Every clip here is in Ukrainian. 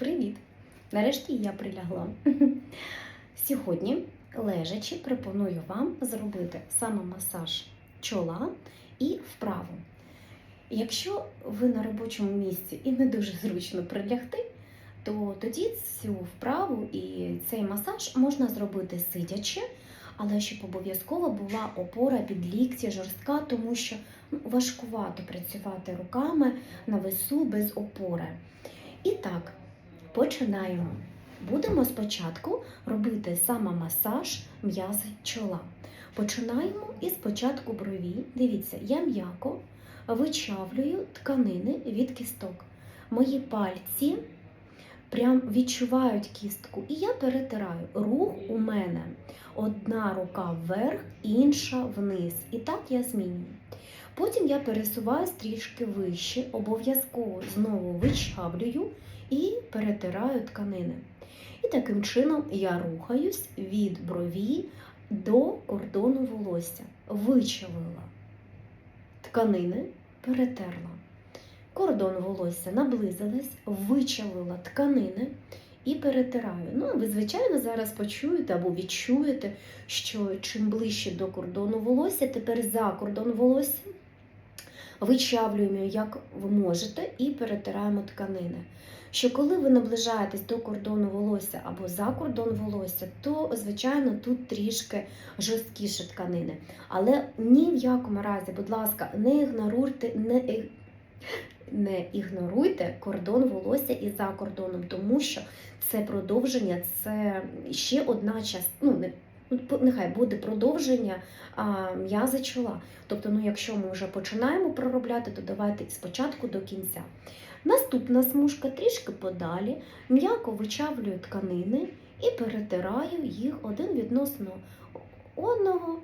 Привіт! Нарешті я прилягла. Сьогодні, лежачи, пропоную вам зробити самомасаж чола і вправу. Якщо ви на робочому місці і не дуже зручно прилягти, то тоді цю вправу і цей масаж можна зробити сидячи, але щоб обов'язково була опора під лікті жорстка, тому що ну, важкувато працювати руками на весу без опори. І так, починаємо. Будемо спочатку робити самомасаж м'язи чола. Починаємо із початку брові. Дивіться, я м'яко вичавлюю тканини від кісток. Мої пальці прям відчувають кістку, і я перетираю. Рух у мене одна рука вверх, інша вниз. І так я змінюю. Потім я пересуваюсь трішки вище, обов'язково знову вичавлюю і перетираю тканини. І таким чином я рухаюсь від брові до кордону волосся. Вичавила тканини, перетерла. Кордон волосся наблизилась, вичавила тканини і перетираю. Ну, ви, звичайно, зараз почуєте або відчуєте, що чим ближче до кордону волосся, тепер за кордон волосся вичавлюємо, як ви можете, і перетираємо тканини. Що коли ви наближаєтесь до кордону волосся або за кордон волосся, то, звичайно, тут трішки жорсткіше тканини. Але ні в якому разі, будь ласка, не ігноруйте, не, не ігноруйте кордон волосся і за кордоном, тому що це продовження, це ще одна частина. Ну, ну, нехай буде продовження а, м'язи чола. Тобто, ну, якщо ми вже починаємо проробляти, то давайте спочатку до кінця. Наступна смужка трішки подалі, м'яко вичавлюю тканини і перетираю їх один відносно одного.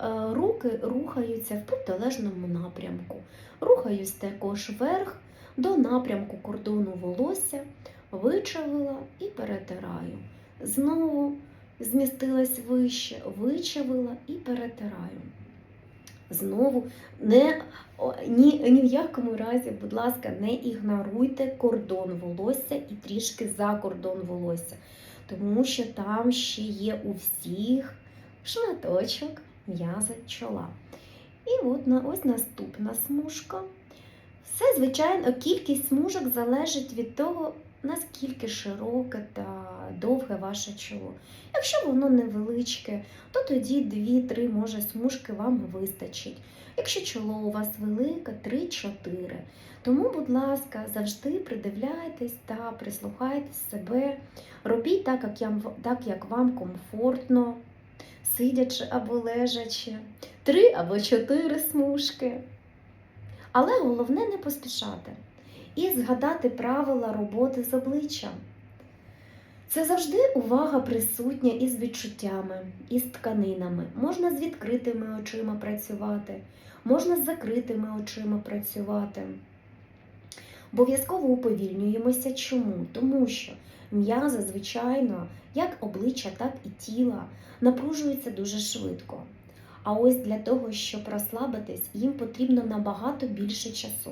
Е, Руки рухаються в протилежному напрямку. Рухаюсь також вверх до напрямку кордону волосся, вичавила і перетираю. Знову змістилась вище, вичавила і перетираю. Знову не, ні, ні в якому разі, будь ласка, не ігноруйте кордон волосся і трішки за кордон волосся, тому що там ще є у всіх шматочок м'яза чола. І от на, ось наступна смужка. Все, звичайно, кількість смужок залежить від того, наскільки широке та довге ваше чоло. Якщо воно невеличке, то тоді 2-3 може смужки вам вистачить. Якщо чоло у вас велике, 3-4. Тому, будь ласка, завжди придивляйтесь та прислухайтесь себе. Робіть так, як, я, так, як вам комфортно, сидячи або лежачи. Три або чотири смужки. Але головне не поспішати і згадати правила роботи з обличчям. Це завжди увага присутня із відчуттями, із тканинами. Можна з відкритими очима працювати, можна з закритими очима працювати. Обов'язково уповільнюємося. Чому? Тому що м'язи, звичайно, як обличчя, так і тіла напружуються дуже швидко. А ось для того, щоб розслабитись, їм потрібно набагато більше часу.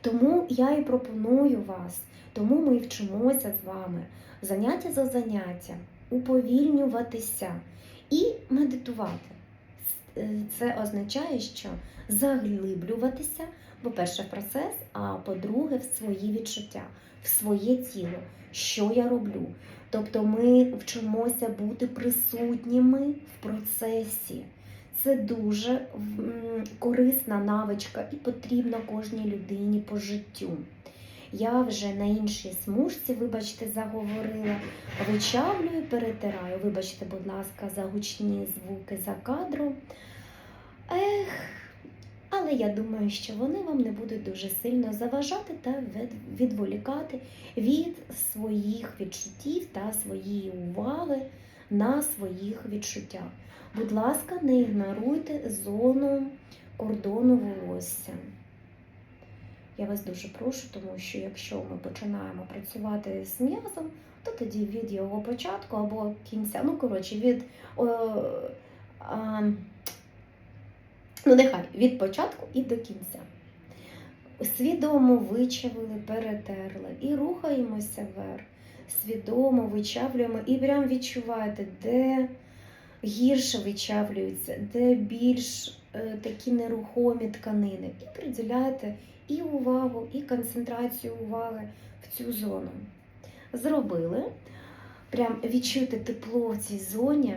Тому я і пропоную вас, тому ми і вчимося з вами заняття за заняттям, уповільнюватися і медитувати. Е, Це означає, що заглиблюватися, по-перше, в процес, а по-друге, в свої відчуття, в своє тіло, що я роблю. Тобто ми вчимося бути присутніми в процесі. Це дуже корисна навичка і потрібна кожній людині по життю. Я вже на іншій смужці, вибачте, заговорила, вичавлюю, перетираю. Вибачте, будь ласка, за гучні звуки за кадром. Ех, але я думаю, що вони вам не будуть дуже сильно заважати та відволікати від своїх відчуттів та своєї уваги на своїх відчуттях. Будь ласка, не ігноруйте зону кордону волосся. Я вас дуже прошу, тому що якщо ми починаємо працювати з м'язом, то тоді від його початку або кінця, ну коротше, від о, а, ну нехай від початку і до кінця. Свідомо вичавили, перетерли і рухаємося вверх. Свідомо вичавлюємо і прям відчуваєте, де гірше вичавлюються, де більш е, такі нерухомі тканини. І приділяєте і увагу, і концентрацію уваги в цю зону. Зробили. Прям відчуйте тепло в цій зоні,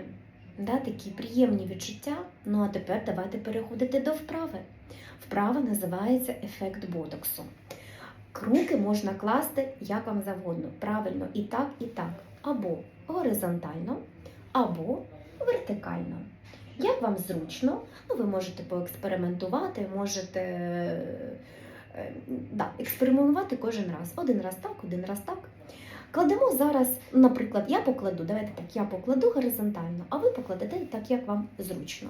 да, такі приємні відчуття. Ну а тепер давайте переходити до вправи. Вправа називається ефект ботоксу. Руки можна класти як вам завгодно. Правильно, і так, і так. Або горизонтально, або вертикально. Як вам зручно, ну, ви можете поекспериментувати, можете е, да, експериментувати кожен раз. Один раз так, один раз так. Кладемо зараз, наприклад, я покладу, давайте так, я покладу горизонтально, а ви покладете так, як вам зручно.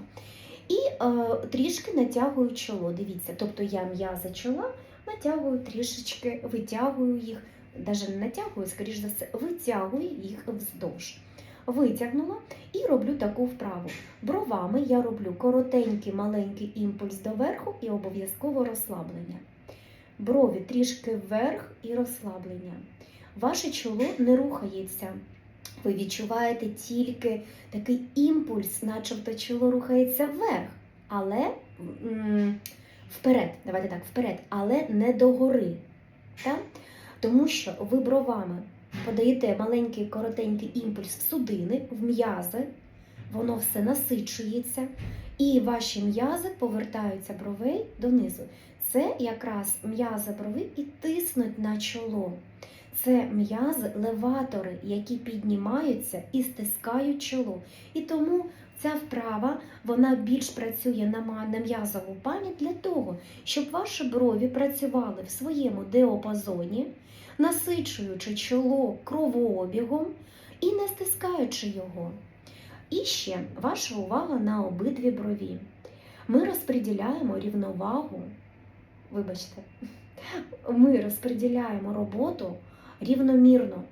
І е, трішки натягую чоло. Дивіться, тобто я м'язи чола натягую трішечки, витягую їх, навіть не натягую, скоріш за все, витягую їх вздовж. Витягнула і роблю таку вправу. Бровами я роблю коротенький маленький імпульс доверху і обов'язково розслаблення. Брові трішки вверх і розслаблення. Ваше чоло не рухається. Ви відчуваєте тільки такий імпульс, начебто чоло рухається вверх, але м, вперед, давайте так, вперед, але не догори. Так? Тому що ви бровами подаєте маленький коротенький імпульс в судини, в м'язи, воно все насичується, і ваші м'язи повертаються бровей донизу. Це якраз м'язи брови і тиснуть на чоло. Це м'язи, леватори, які піднімаються і стискають чоло. І тому ця вправа вона більш працює на м'язову пам'ять для того, щоб ваші брові працювали в своєму диапазоні, насичуючи чоло кровообігом і не стискаючи його. І ще ваша увага на обидві брові. Ми розподіляємо рівновагу, вибачте, ми розподіляємо роботу рівномірно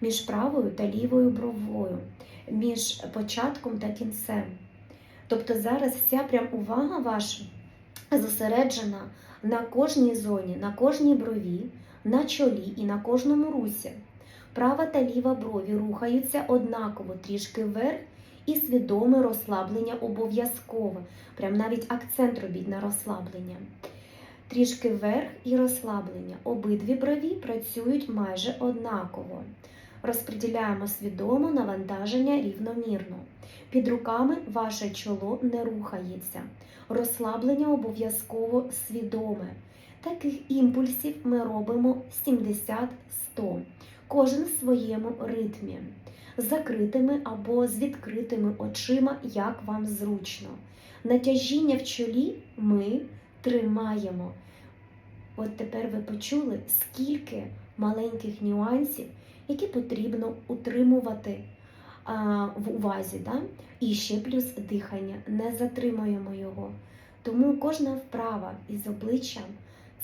між правою та лівою бровою, між початком та кінцем. Тобто зараз вся прям увага ваша зосереджена на кожній зоні, на кожній брові, на чолі і на кожному русі. Права та ліва брові рухаються однаково трішки вверх і свідоме розслаблення обов'язково. Прям навіть акцент робіть на розслаблення. Трішки вверх і розслаблення. Обидві брові працюють майже однаково. Розподіляємо свідомо навантаження рівномірно. Під руками ваше чоло не рухається. Розслаблення обов'язково свідоме. Таких імпульсів ми робимо 70-100, кожен в своєму ритмі, закритими або з відкритими очима, як вам зручно. Натяжіння в чолі ми тримаємо. От тепер ви почули, скільки маленьких нюансів, які потрібно утримувати а, в увазі. Да? І ще плюс дихання. Не затримуємо його. Тому кожна вправа із обличчям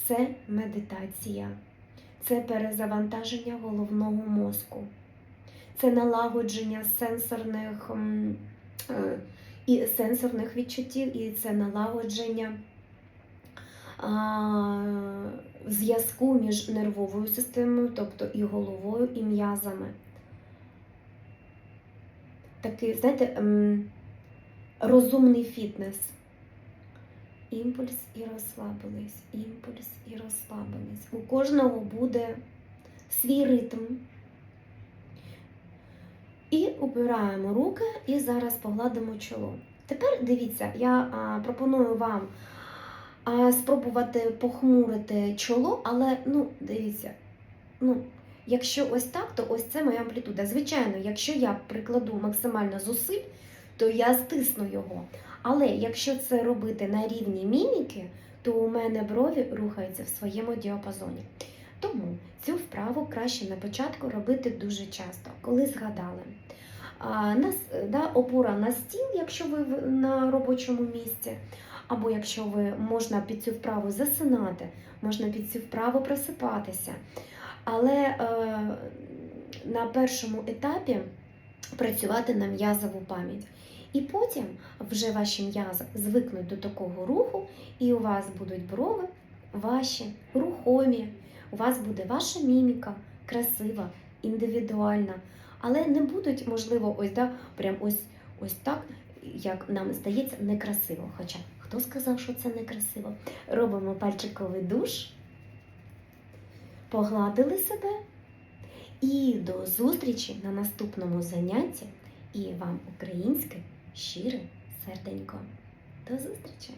це медитація, це перезавантаження головного мозку, це налагодження сенсорних, е, і сенсорних відчуттів, і це налагодження зв'язку між нервовою системою, тобто і головою, і м'язами. Такий, знаєте, ем, розумний фітнес. Імпульс і розслабились, імпульс і розслабились. У кожного буде свій ритм. І убираємо руки, і зараз погладимо чоло. Тепер дивіться, я пропоную вам спробувати похмурити чоло, але ну, дивіться, ну, якщо ось так, то ось це моя амплітуда. Звичайно, якщо я прикладу максимально зусиль, то я стисну його. Але якщо це робити на рівні міміки, то у мене брові рухаються в своєму діапазоні. Тому цю вправу краще на початку робити дуже часто, коли згадали. А, на, с- да, опора на стіл, якщо ви на робочому місці, або якщо ви можна під цю вправу засинати, можна під цю вправу просипатися. Але е, на першому етапі працювати на м'язову пам'ять. І потім вже ваші м'язи звикнуть до такого руху, і у вас будуть брови ваші рухомі, у вас буде ваша міміка красива індивідуальна, але не будуть, можливо, ось да, прям ось, ось так, як нам здається, некрасиво. Хоча хто сказав, що це некрасиво? Робимо пальчиковий душ, погладили себе і до зустрічі на наступному занятті. І вам українське щире серденько. До зустрічі!